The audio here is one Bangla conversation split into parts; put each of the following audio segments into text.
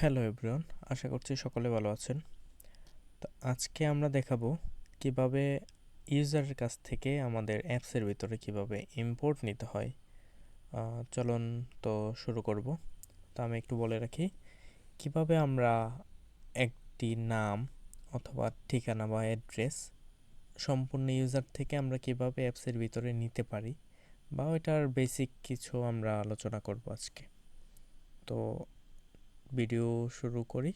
হ্যালো এভরিওয়ান আশা করছি সকলে ভালো আছেন। তো আজকে আমরা দেখাবো কীভাবে ইউজারের কাছ থেকে আমাদের অ্যাপসের ভিতরে কীভাবে ইম্পোর্ট নিতে হয়। চলুন তো শুরু করব। তো আমি একটু বলে রাখি, কীভাবে আমরা একটি নাম অথবা ঠিকানা বা অ্যাড্রেস সম্পূর্ণ ইউজার থেকে আমরা কীভাবে অ্যাপসের ভিতরে নিতে পারি, বা ওইটার বেসিক কিছু আমরা আলোচনা করব আজকে। তো ভিডিও শুরু করি।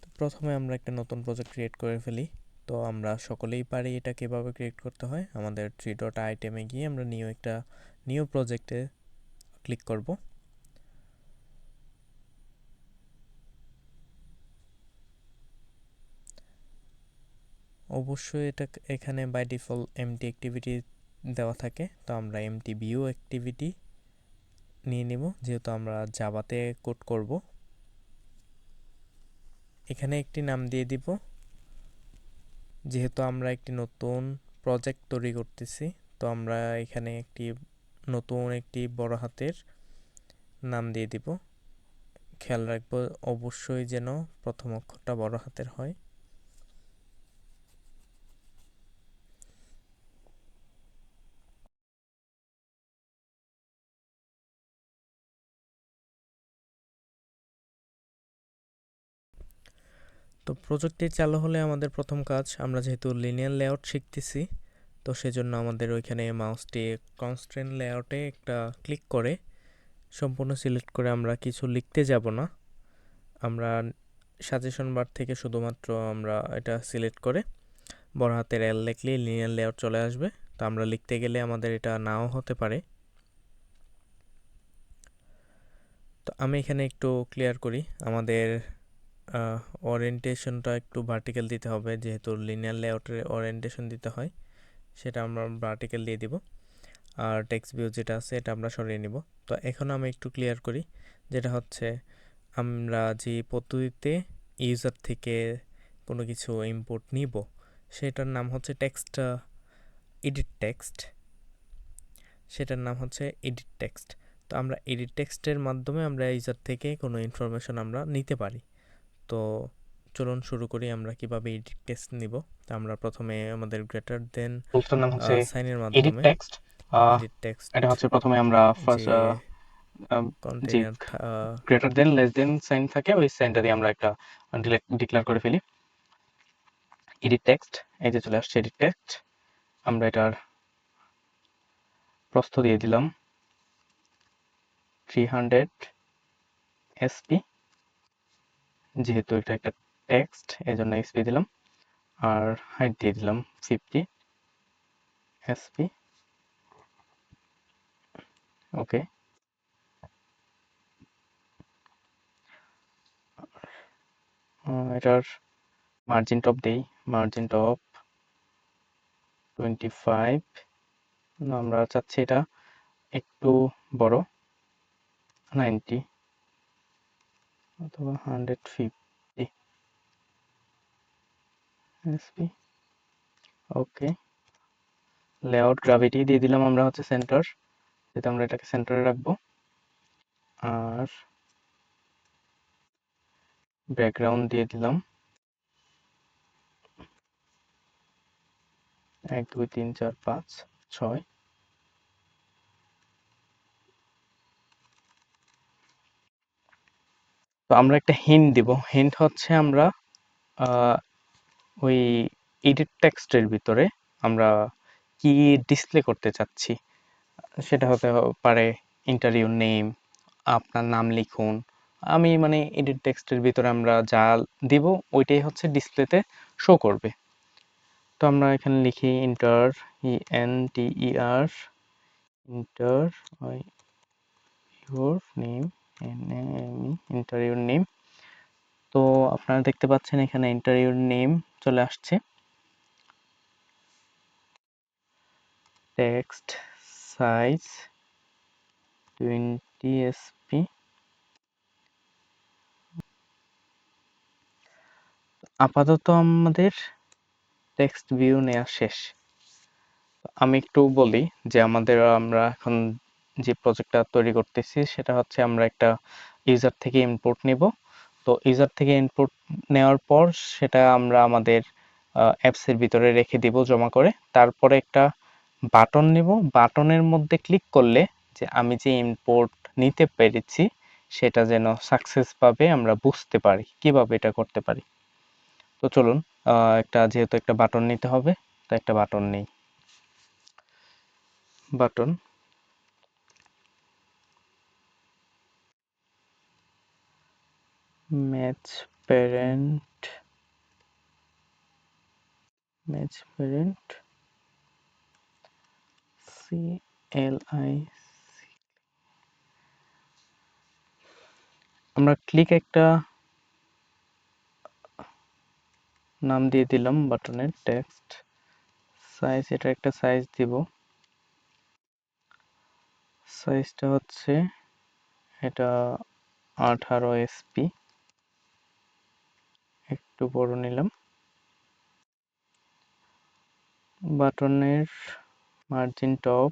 তো প্রথমে আমরা একটা নতুন প্রজেক্ট ক্রিয়েট করে ফেলি। তো আমরা সকলেই পারি এটা কীভাবে ক্রিয়েট করতে হয়। আমাদের থ্রি ডট আইটেমে গিয়ে আমরা নিউ একটা নিউ প্রজেক্টে ক্লিক করব। অবশ্যই এটা এখানে বাই ডিফল্ট এমটি অ্যাক্টিভিটি দেওয়া থাকে। তো আমরা এমটি ভিউ অ্যাক্টিভিটি নিয়ে নিব, যেহেতু আমরা জাভাতে কোড করব। এখানে একটি নাম দিয়ে দিব। যেহেতু আমরা একটি নতুন প্রজেক্ট তৈরি করতেছি, তো আমরা এখানে একটি নতুন একটি বড় হাতের নাম দিয়ে দিব। খেয়াল রাখব, অবশ্যই যেন প্রথম অক্ষরটা বড় হাতের হয়। তো প্রযুক্তি চালু হলে আমাদের প্রথম কাজ, আমরা যেহেতু লিনিয়ার লেআউট শিখতেছি, তো সেজন্য আমাদের ওইখানে মাউসটি কনস্ট্রেন লেআউটে একটা ক্লিক করে, সম্পূর্ণ সিলেক্ট করে আমরা কিছু লিখতে যাব না। আমরা সাজেশন বার থেকে শুধুমাত্র আমরা এটা সিলেক্ট করে, বড় হাতের এল লিখলে লিনিয়ার লেআউট চলে আসবে। তো আমরা লিখতে গেলে আমাদের এটা নাও হতে পারে। তো আমি এখানে একটু ক্লিয়ার করি, আমাদের ওরিয়েন্টেশনটা একটু ভার্টিক্যাল দিতে হবে, যেহেতু লিনিয়ার লেআউটের ওরিয়েন্টেশন দিতে হয়, সেটা আমরা ভার্টিক্যাল দিয়ে দিব। আর টেক্সট ভিউ যেটা আছে, এটা আমরা সরিয়ে নিব। তো এখন আমি একটু ক্লিয়ার করি, যেটা হচ্ছে আমরা যে পদ্ধতিতে ইউজার থেকে কোনো কিছু ইম্পোর্ট নিব, সেটার নাম হচ্ছে টেক্সট এডিট টেক্সট সেটার নাম হচ্ছে এডিট টেক্সট তো আমরা এডিট টেক্সটের মাধ্যমে আমরা ইউজার থেকে কোনো ইনফরমেশন আমরা নিতে পারি। তো চলুন শুরু করি আমরা কীভাবে এডিট টেক্সট নিব। তো আমরা প্রথমে আমাদের গ্রেটার দেন নাম হচ্ছে সাইনের এডিট মাধ্যমে টেক্সট এডিট টেক্সট এটা হচ্ছে প্রথমে আমরা first container greater than less than sign থাকে ওই সাইনটা দিয়ে আমরা একটা ডিক্লেয়ার করে ফেলি। এডিট টেক্সট এই যে চলে আসছে এডিট টেক্সট আমরা এটার প্রস্থ দিয়ে দিলাম। থ্রি হান্ড্রেড এসপি যেহেতু এটা একটা টেক্সট এই জন্য এসপি দিলাম। আর হাইট দিয়ে দিলাম ফিফটি এসপি ওকে এটার মার্জিন টপ দেই। মার্জিন টপ টোয়েন্টি ফাইভ আমরা চাচ্ছি এটা একটু বড় নাইনটি অথবা hundred fifty SP okay layout gravity দিয়ে দিলাম আমরা হচ্ছে সেন্টার যেহেতু আমরা এটাকে সেন্টারে রাখব। আর ব্যাকগ্রাউন্ড দিয়ে দিলাম। এক, দুই, তিন, চার, পাঁচ, ছয়। তো আমরা একটা হিন্ট দিব। হিন্ট হচ্ছে আমরা ওই এডিট টেক্সটের ভিতরে আমরা কি ডিসপ্লে করতে চাচ্ছি, সেটা হতে পারে ইন্টারভিউ নেম আপনার নাম লিখুন। আমি মানে এডিট টেক্সটের ভিতরে আমরা যা দিব, ওইটাই হচ্ছে ডিসপ্লেতে শো করবে। তো আমরা এখানে লিখি enter E N T E R enter your name N M enter your name তো আপনারা দেখতে পাচ্ছেন এখানে ইন্টার ইউর নেম চলে আসছে। টেক্সট সাইজ টোয়েন্টি এসপি আপাতত আমাদের টেক্সট ভিউ নেওয়া শেষ। আমি একটু বলি যে আমাদের আমরা এখন যে প্রজেক্টটা তৈরি করতেছি, সেটা হচ্ছে আমরা একটা ইউজার থেকে ইনপুট নিব। তো ইউজার থেকে ইনপুট নেওয়ার পর সেটা আমরা আমাদের অ্যাপসের ভিতরে রেখে দিব জমা করে। তারপরে একটা বাটন নিব। বাটনের মধ্যে ক্লিক করলে যে আমি যে ইনপুট নিতে পেরেছি, সেটা যেন সাকসেস পাবে, আমরা বুঝতে পারি, কীভাবে এটা করতে পারি। তো চলুন একটা যেহেতু একটা বাটন নিতে হবে, তো একটা বাটন নেই। Button match parent match parent C L I আমরা ক্লিক একটা নাম দিয়ে দিলাম বাটনের টেক্সট সাইজ এটা একটা সাইজ দিব। সাইজটা হচ্ছে এটা আঠারো এসপি একটু বড় নিলাম। বাটনের মার্জিন টপ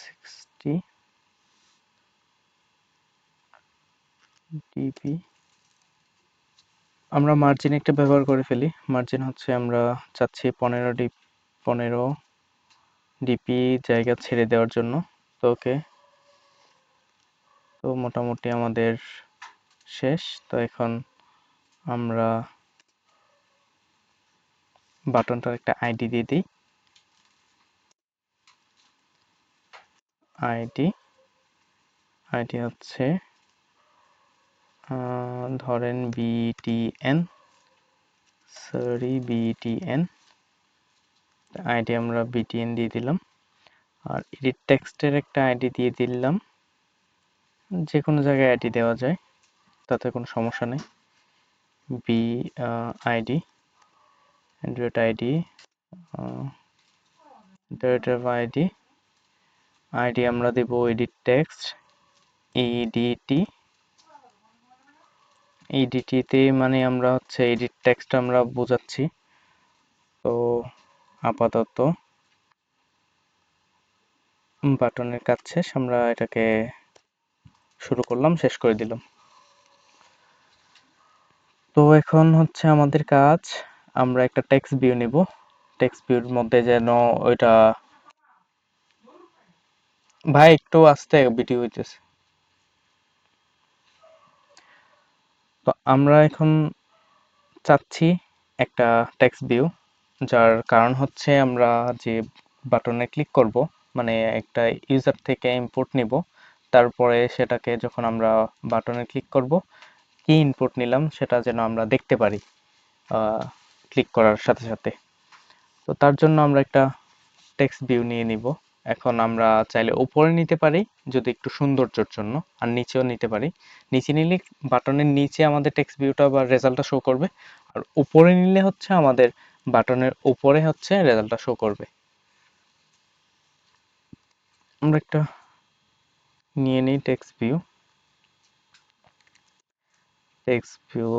সিক্সটি ডিপি আমরা মার্জিন একটা ব্যবহার করে ফেলি। মার্জিন হচ্ছে আমরা চাচ্ছি পনেরো ডি পনেরো ডিপি জায়গা ছেড়ে দেওয়ার জন্য। তো ওকে তো মোটামুটি আমাদের শেষ। তো এখন আমরা বাটনটার একটা আইডি দিয়ে দিই। আইডি আইডি হচ্ছে ধরেন বিটিএন, সরি বিটিএন। আইডি আমরা বিটিএন দিয়ে দিলাম। আর এডিট টেক্সটের একটা আইডি দিয়ে দিলাম। যে কোনো জায়গায় আইডি দেওয়া যায়, তাতে কোনো সমস্যা নেই। বি আইডি অ্যান্ড্রয়েড আইডি ডেটার আইডি আইডি আমরা দেব এডিট টেক্সট ইডিটি ইডিটিতে মানে আমরা হচ্ছে এডিট টেক্সট আমরা বোঝাচ্ছি। তো আপাতত বাটনের কাজ শেষ, আমরা এটাকে শুরু করলাম, শেষ করে দিলাম। তো এখন হচ্ছে আমাদের কাজ, আমরা একটা টেক্সট ভিউ নিব। টেক্সট ভিউর মধ্যে যেন ওইটা ভাই, একটু আস্তে ভিডিও হইতেছে। তো আমরা এখন চাচ্ছি একটা টেক্সট ভিউ যার কারণ হচ্ছে আমরা যে বাটনে ক্লিক করব মানে একটা ইউজার থেকে ইনপুট নিব তারপরে সেটাকে যখন আমরা বাটনে ক্লিক করব, কি ইনপুট নিলাম সেটা যেন আমরা দেখতে পারি ক্লিক করার সাথে সাথে। তো তার জন্য আমরা একটা টেক্সট ভিউ নিয়ে নিব। এখন আমরা চাইলে উপরে নিতে পারি, যদি একটু সৌন্দর্যের জন্য, আর নিচেও নিতে পারি। নিচে নিলে বাটনের নিচে আমাদের টেক্সট ভিউটা বা রেজাল্টটা শো করবে, আর উপরে নিলে হচ্ছে আমাদের বাটনের উপরে হচ্ছে রেজাল্টটা শো করবে। আমরা একটা নিয়ে নিই text view text view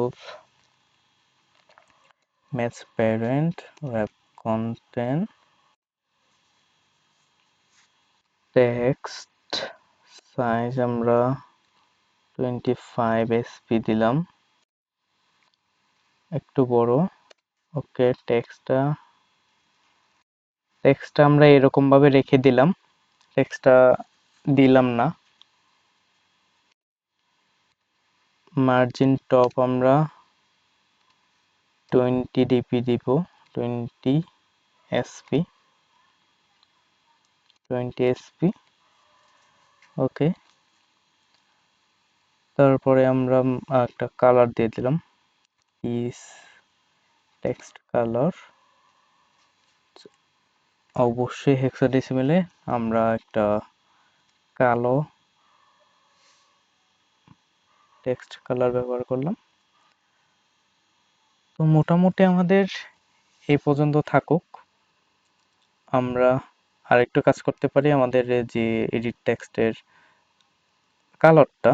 match parent wrap content text size আমরা টোয়েন্টি ফাইভ এসপি দিলাম। একটু বড়। ওকে টেক্সটটা টেক্সটটা আমরা এরকমভাবে রেখে দিলাম। টেক্সটটা দিলাম না। মার্জিন টপ আমরা টোয়েন্টি ডিপি দিব, twenty SP twenty SP, okay. তারপরে আমরা একটা কালার দিয়ে দিলাম, ইস, টেক্সট কালার। অবশ্যই হেক্সাডেসিমেলে আমরা একটা কালো টেক্সট কালার ব্যবহার করলাম। তো মোটামুটি আমাদের এই পর্যন্ত থাকুক। আমরা আরেকটু কাজ করতে পারি আমাদের যে এডিট টেক্সটের কালারটা।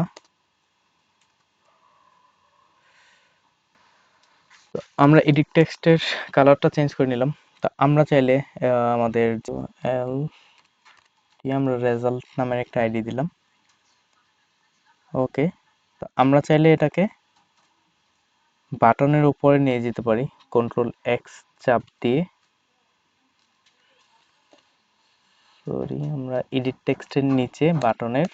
আমরা এডিট টেক্সটের কালারটা চেঞ্জ করে নিলাম। তা আমরা চাইলে আমাদের এল আমরা রেজাল্ট নামের একটা আইডি দিলাম। ওকে তো আমরা চাইলে এটাকে বাটনের উপরে নিয়ে যেতে পারি। কন্ট্রোল এক্স চাপ দিয়ে। সরি আমরা এডিট টেক্সটের নিচে বাটনের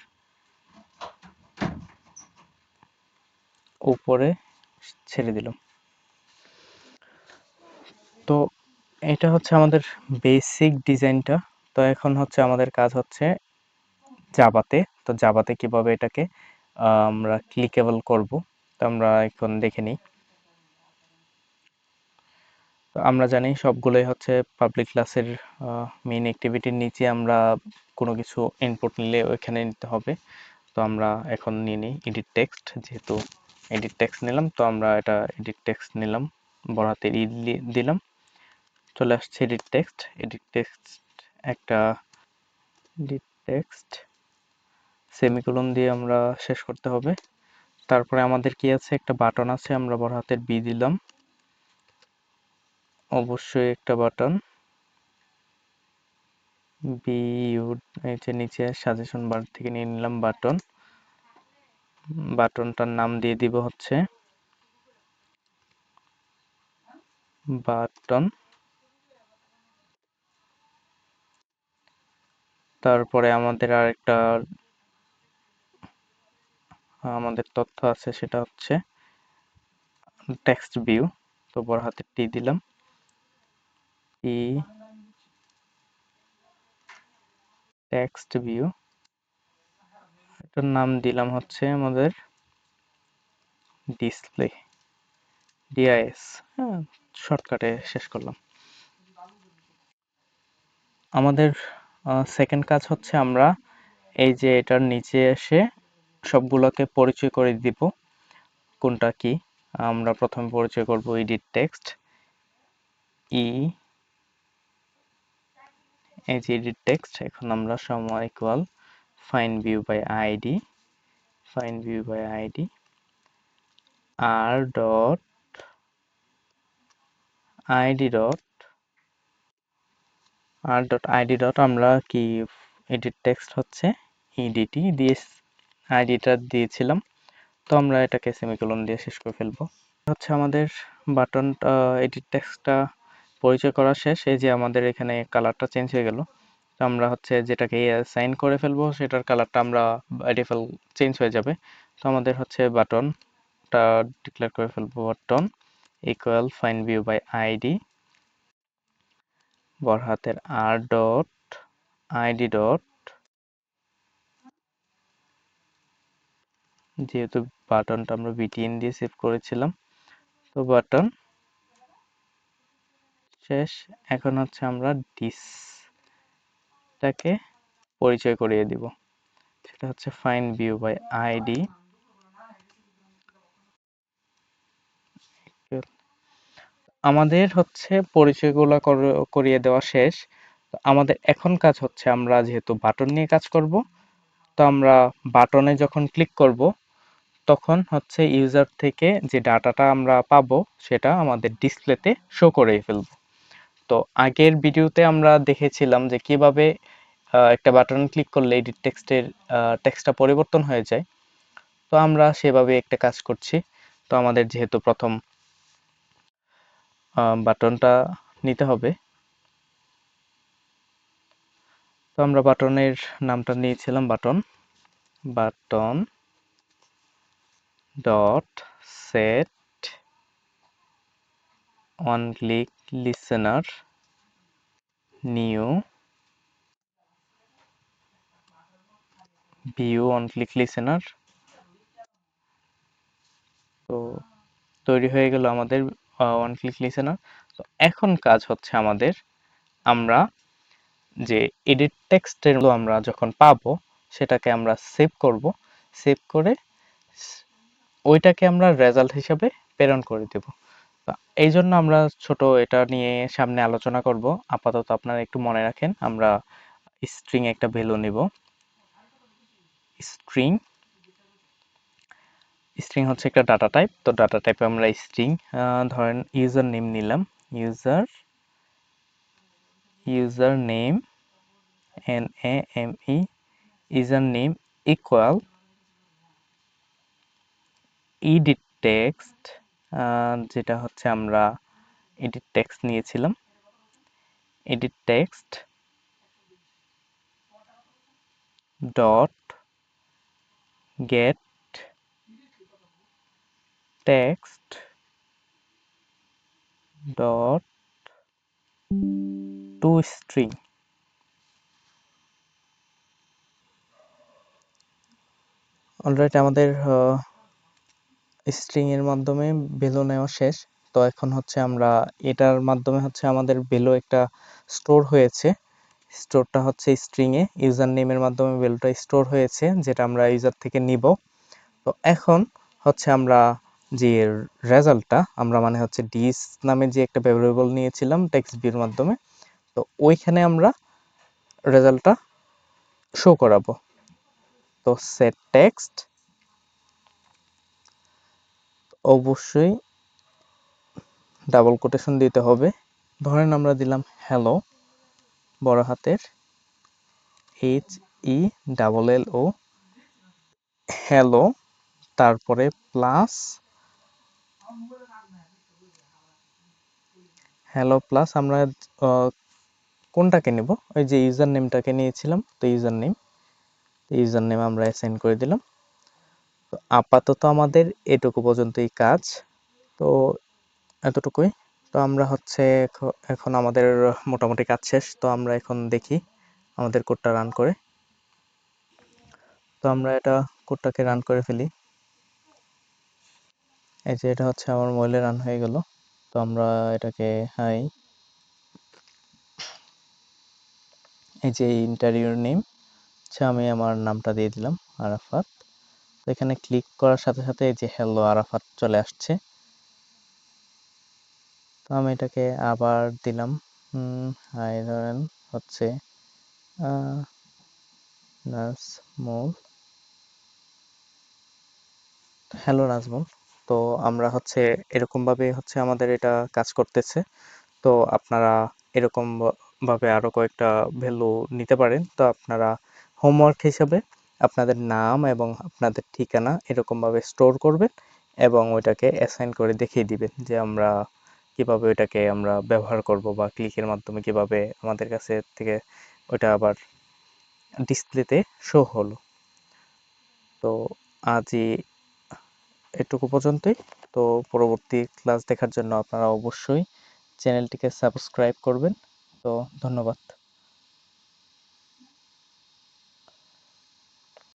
উপরে ছেড়ে দিলাম। তো এটা হচ্ছে আমাদের বেসিক ডিজাইনটা তো এখন হচ্ছে আমাদের কাজ হচ্ছে জাবাতে তো জাবাতে কীভাবে এটাকে আমরা ক্লিকেবল করব। তো আমরা এখন দেখে নিই। তো আমরা জানি সবগুলোই হচ্ছে পাবলিক ক্লাসের মেইন অ্যাক্টিভিটির নিচে আমরা কোনো কিছু ইনপুট নিলে ওইখানে নিতে হবে। তো আমরা এখন নিয়ে নিই এডিট টেক্সট যেহেতু এডিট টেক্সট নিলাম, তো আমরা এটা এডিট টেক্সট নিলাম বড় হাতের ই দিলাম। চলে আসছে এডিট টেক্সট এডিট টেক্সট একটা এডিট টেক্সট সেমিকোলন দিয়ে আমরা শেষ করতে হবে। তারপরে আমাদের কি আছে? একটা বাটন আছে, আমরা বড় হাতের বি দিলাম। অবশ্যই একটা বাটন। বি এই যে নিচে সাজেশন বার থেকে নিয়ে নিলাম বাটন। বাটনটার নাম দিয়ে দিব হচ্ছে বাটন। তারপরে আমাদের আরেকটা আমাদের তথ্য আছে সেটা হচ্ছে টেক্সট ভিউ তো বড় হাতের টি দিলাম। ই টেক্সট ভিউ এটার নাম দিলাম হচ্ছে আমাদের ডিসপ্লে ডিআইএস হ্যাঁ শর্টকাটে শেষ করলাম। আমাদের সেকেন্ড কাজ হচ্ছে আমরা এই যে এটার নিচে এসে সবগুলোকে পরিচয় করে দিব। কোনটা কি? আমরা প্রথমে পরিচয় করব এডিট টেক্সট ই এই যে এডিট টেক্সট এখন আমরা সময় equal find view by ID find view by ID R dot ID dot R dot ID dot আমরা কি এডিট টেক্সট হচ্ছে? ইডিটি দিয়ে আইডিটা দিয়েছিলাম। তো আমরা এটাকে সেমিকোলন দিয়ে শেষ করে ফেলব। হচ্ছে আমাদের বাটন এডিট টেক্সটটা পরিচয় করা শেষ। এই যে আমাদের এখানে কালারটা চেঞ্জ হয়ে গেল। তো আমরা হচ্ছে যেটাকে সাইন করে ফেলব, সেটার কালারটা আমরা ডিফল চেঞ্জ হয়ে যাবে। তো আমাদের হচ্ছে বাটনটা ডিক্লেয়ার করে ফেলব। Button equal find view by ID বড় হাতের আর ডট আইডি ডট যেহেতু বাটনটা আমরা বিটিএন দিয়ে সেভ করেছিলাম, তো বাটন শেষ। এখন হচ্ছে আমরা ডিসটাকে পরিচয় করিয়ে দিব। সেটা হচ্ছে ফাইন ভিউ বাই আইডি। আমাদের হচ্ছে পরিচয়গুলো কর- করিয়ে দেওয়া শেষ। আমাদের এখন কাজ হচ্ছে আমরা যেহেতু বাটন নিয়ে কাজ করব, তো আমরা বাটনে যখন ক্লিক করব তখন হচ্ছে ইউজার থেকে যে ডাটাটা আমরা পাবো, সেটা আমাদের ডিসপ্লেতে শো করে ফেলব। তো আগের ভিডিওতে আমরা দেখেছিলাম যে কীভাবে একটা বাটন ক্লিক করলে এডিট টেক্সটের টেক্সটটা পরিবর্তন হয়ে যায়। তো আমরা সেভাবে একটা কাজ করছি। তো আমাদের যেহেতু প্রথম বাটনটা নিতে হবে। তো আমরা বাটনের নামটা নিয়েছিলাম button button dot set on click listener new view on click listener তো তৈরি হয়ে গেল আমাদের ওয়ান ক্লিক লিসেনার তো এখন কাজ হচ্ছে আমাদের আমরা যে এডিট টেক্সটের আমরা যখন পাবো, সেটাকে আমরা সেভ করব। সেভ করে ওইটাকে আমরা রেজাল্ট হিসাবে প্রেরণ করে দেব। এই জন্য আমরা ছোট এটা নিয়ে সামনে আলোচনা করব। আপাতত আপনারা একটু মনে রাখেন, আমরা স্ট্রিং একটা ভ্যালু নিব। স্ট্রিং স্ট্রিং হচ্ছে একটা ডাটা টাইপ তো ডাটা টাইপে আমরা স্ট্রিং ধরেন ইউজার নেম নিলাম। User user name N A M E user name equal edit text যেটা হচ্ছে আমরা এডিট টেক্সট নিয়েছিলাম। Edit text dot get text dot to string alright আমাদের স্ট্রিং এর মাধ্যমে ভ্যালু নেওয়া শেষ। তো এখন হচ্ছে আমরা এটার মাধ্যমে হচ্ছে আমাদের ভ্যালু একটা স্টোর হয়েছে। স্টোরটা হচ্ছে স্ট্রিং এ। ইউজার নেমের মাধ্যমে ভ্যালুটা স্টোর হয়েছে, যেটা আমরা ইউজার থেকে নিব। তো এখন হচ্ছে আমরা যে রেজাল্টটা আমরা মানে হচ্ছে ডিস নামে যে একটা ভ্যারিয়েবল নিয়েছিলাম টেক্সট ভিউর মাধ্যমে, তো ওইখানে আমরা রেজাল্টটা শো করাবো। তো সেট টেক্সট অবশ্যই ডাবল কোটেশন দিতে হবে। ধরেন আমরা দিলাম হ্যালো বড় হাতের H E double L O hello তারপরে প্লাস হ্যালো প্লাস আমরা কোনটাকে নেব? ওই যে ইউজার নেমটাকে নিয়েছিলাম, তো ইউজার নেম ইউজার নেম আমরা অ্যাসাইন করে দিলাম। তো আপাতত আমাদের এটুকু পর্যন্তই কাজ। তো এতটুকুই। তো আমরা হচ্ছে এখ- এখন আমাদের মোটামুটি কাজ শেষ। তো আমরা এখন দেখি আমাদের কোডটা রান করে। তো আমরা এটা কোডটাকে রান করে ফেলি। এই যে এটা হচ্ছে আমার মোবাইলে রান হয়ে গেল। তো আমরা এটাকে, হাই। এই যে ইন্টারভিউর নেম আচ্ছা আমি আমার নামটা দিয়ে দিলাম, আরাফাত। এখানে ক্লিক করার সাথে সাথে যে হ্যালো আরাফাত চলে আসছে। তো আমি এটাকে আবার দিলাম। হাই ধরেন, হচ্ছে হ্যালো নাজমুল। তো আমরা হচ্ছে এরকম ভাবে হচ্ছে আমাদের এটা কাজ করতেছে। তো আপনারা এরকম ভা- ভাবে আরও কয়েকটা ভ্যালু নিতে পারেন। তো আপনারা হোমওয়ার্ক হিসাবে আপনাদের নাম এবং আপনাদের ঠিকানা এরকম ভাবে স্টোর করবেন এবং ওইটাকে অ্যাসাইন করে দেখিয়ে দিবেন যে আমরা কীভাবে ওইটাকে আমরা ব্যবহার করব বা ক্লিকের মাধ্যমে কীভাবে আমাদের কাছে থেকে ওইটা আবার ডিসপ্লেতে শো হলো। তো আজই এটুকু পর্যন্তই। তো পরবর্তী ক্লাস দেখার জন্য আপনারা অবশ্যই চ্যানেলটিকে সাবস্ক্রাইব করবেন। তো ধন্যবাদ।